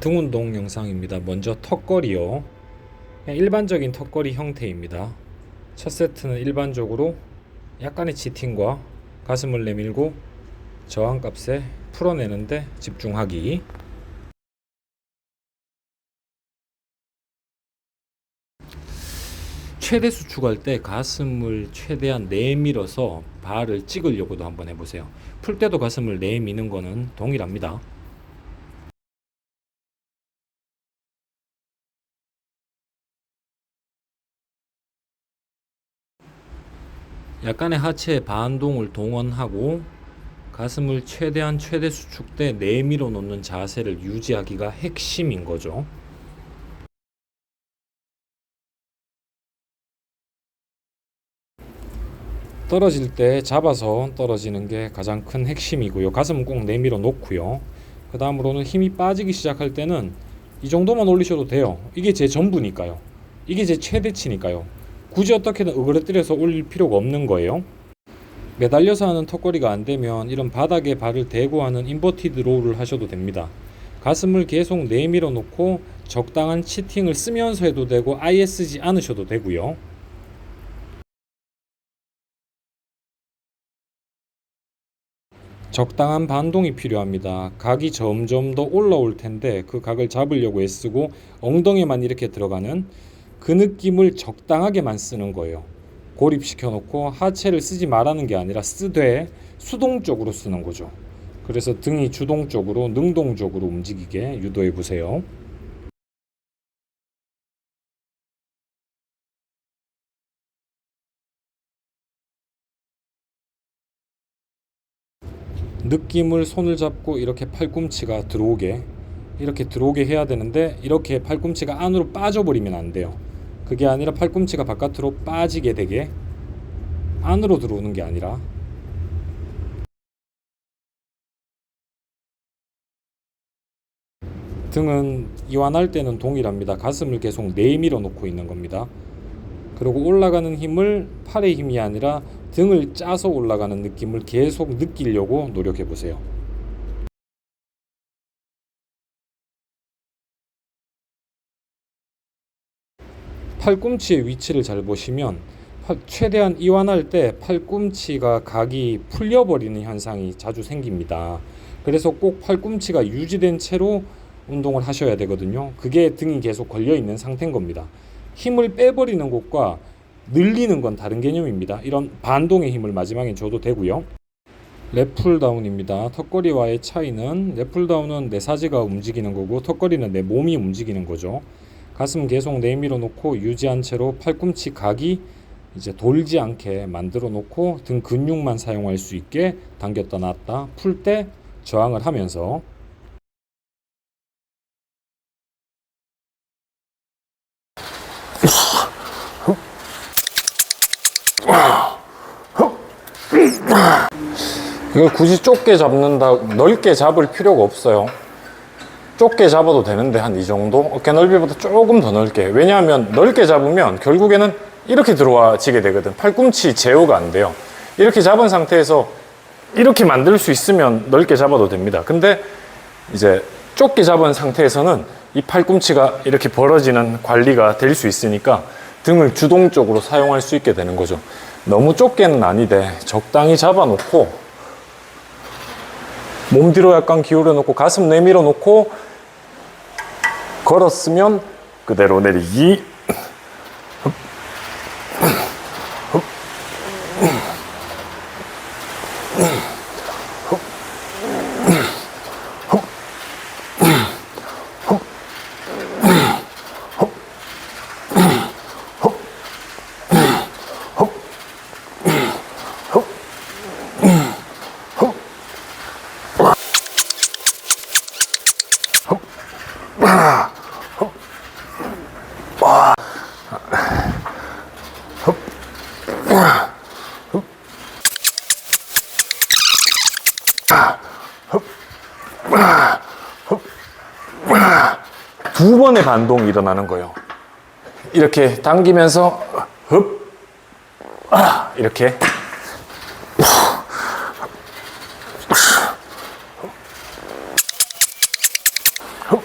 등 운동 영상입니다. 먼저 턱걸이요. 일반적인 턱걸이 형태입니다. 첫 세트는 일반적으로 약간의 치팅과 가슴을 내밀고 저항값에 풀어내는데 집중하기. 최대 수축할 때 가슴을 최대한 내밀어서 발을 찍으려고도 한번 해보세요. 풀 때도 가슴을 내미는 거는 동일합니다. 약간의 하체 반동을 동원하고 가슴을 최대한 최대 수축 때 내밀어 놓는 자세를 유지하기가 핵심인 거죠. 떨어질 때 잡아서 떨어지는 게 가장 큰 핵심이고요. 가슴은 꼭 내밀어 놓고요. 그 다음으로는 힘이 빠지기 시작할 때는 이 정도만 올리셔도 돼요. 이게 제 전부니까요. 이게 제 최대치니까요. 굳이 어떻게든 으그러뜨려서 올릴 필요가 없는 거예요. 매달려서 하는 턱걸이가 안 되면 이런 바닥에 발을 대고 하는 인버티드 로우를 하셔도 됩니다. 가슴을 계속 내밀어 놓고 적당한 치팅을 쓰면서 해도 되고 아예 쓰지 않으셔도 되고요. 적당한 반동이 필요합니다. 각이 점점 더 올라올 텐데 그 각을 잡으려고 애쓰고 엉덩이만 이렇게 들어가는 그 느낌을 적당하게만 쓰는 거예요. 고립시켜 놓고 하체를 쓰지 말라는 게 아니라 쓰되 수동적으로 쓰는 거죠. 그래서 등이 주동적으로 능동적으로 움직이게 유도해 보세요. 느낌을 손을 잡고 이렇게 팔꿈치가 들어오게 이렇게 들어오게 해야 되는데 이렇게 팔꿈치가 안으로 빠져버리면 안 돼요. 그게 아니라 팔꿈치가 바깥으로 빠지게 되게 안으로 들어오는 게 아니라 등은 이완할 때는 동일합니다. 가슴을 계속 내밀어 놓고 있는 겁니다. 그리고 올라가는 힘을 팔의 힘이 아니라 등을 짜서 올라가는 느낌을 계속 느끼려고 노력해 보세요. 팔꿈치의 위치를 잘 보시면 팔- 최대한 이완할 때 팔꿈치가 각이 풀려버리는 현상이 자주 생깁니다. 그래서 꼭 팔꿈치가 유지된 채로 운동을 하셔야 되거든요. 그게 등이 계속 걸려 있는 상태인 겁니다. 힘을 빼버리는 것과 늘리는 건 다른 개념입니다. 이런 반동의 힘을 마지막에 줘도 되고요. 랩풀다운입니다. 턱걸이와의 차이는 랩풀다운은 내 사지가 움직이는 거고 턱걸이는 내 몸이 움직이는 거죠. 가슴 계속 내밀어 놓고 유지한 채로 팔꿈치 각이 이제 돌지 않게 만들어 놓고 등 근육만 사용할 수 있게 당겼다 놨다 풀 때 저항을 하면서. 이걸 굳이 좁게 잡는다 넓게 잡을 필요가 없어요 좁게 잡아도 되는데 한 이 정도? 어깨 넓이보다 조금 더 넓게. 왜냐하면 넓게 잡으면 결국에는 이렇게 들어와지게 되거든. 팔꿈치 제어가 안 돼요. 이렇게 잡은 상태에서 이렇게 만들 수 있으면 넓게 잡아도 됩니다. 근데 이제 좁게 잡은 상태에서는 이 팔꿈치가 이렇게 벌어지는 관리가 될 수 있으니까 등을 주동적으로 사용할 수 있게 되는 거죠. 너무 좁게는 아니되 적당히 잡아놓고 몸 뒤로 약간 기울여 놓고 가슴 내밀어 놓고 걸었으면 그대로 내리기 두 번의 반동이 일어나는 거예요. 이렇게 당기면서 흡, 아, 이렇게 흡,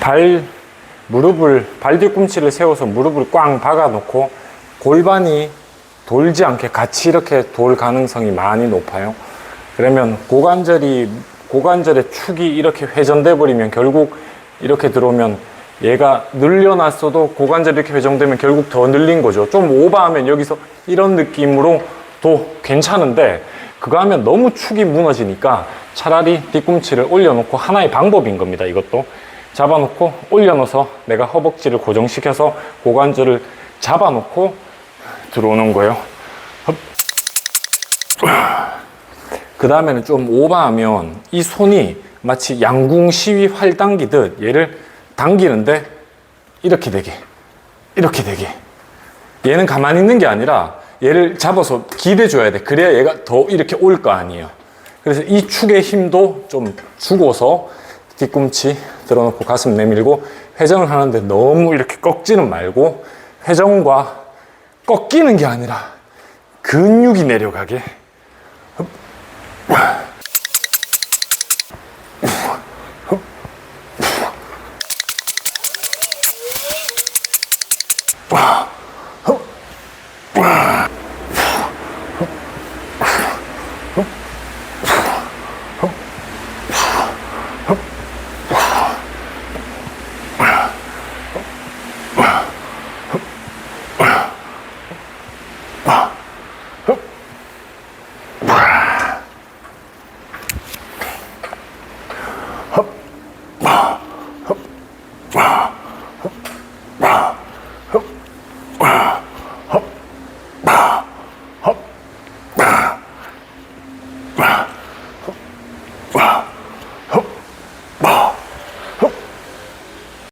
발 무릎을 발 뒤꿈치를 세워서 무릎을 꽝 박아 놓고 골반이 돌지 않게 같이 이렇게 돌 가능성이 많이 높아요. 그러면 고관절이 고관절의 축이 이렇게 회전돼 버리면 결국 이렇게 들어오면 얘가 늘려놨어도 고관절이 이렇게 회전되면 결국 더 늘린 거죠. 좀 오버하면 여기서 이런 느낌으로 도 괜찮은데 그거 하면 너무 축이 무너지니까 차라리 뒤꿈치를 올려놓고 하나의 방법인 겁니다. 이것도 잡아놓고 올려놓아서 내가 허벅지를 고정시켜서 고관절을 잡아놓고 들어오는 거예요. 그 다음에는 좀 오버하면 이 손이 마치 양궁 시위 활 당기듯 얘를 당기는데 이렇게 되게 이렇게 되게. 얘는 가만히 있는 게 아니라 얘를 잡아서 기대줘야 돼. 그래야 얘가 더 이렇게 올 거 아니에요. 그래서 이 축의 힘도 좀 주고서 뒤꿈치 들어놓고 가슴 내밀고 회전을 하는데 너무 이렇게 꺾지는 말고 회전과 꺾이는 게 아니라 근육이 내려가게 와. Wow.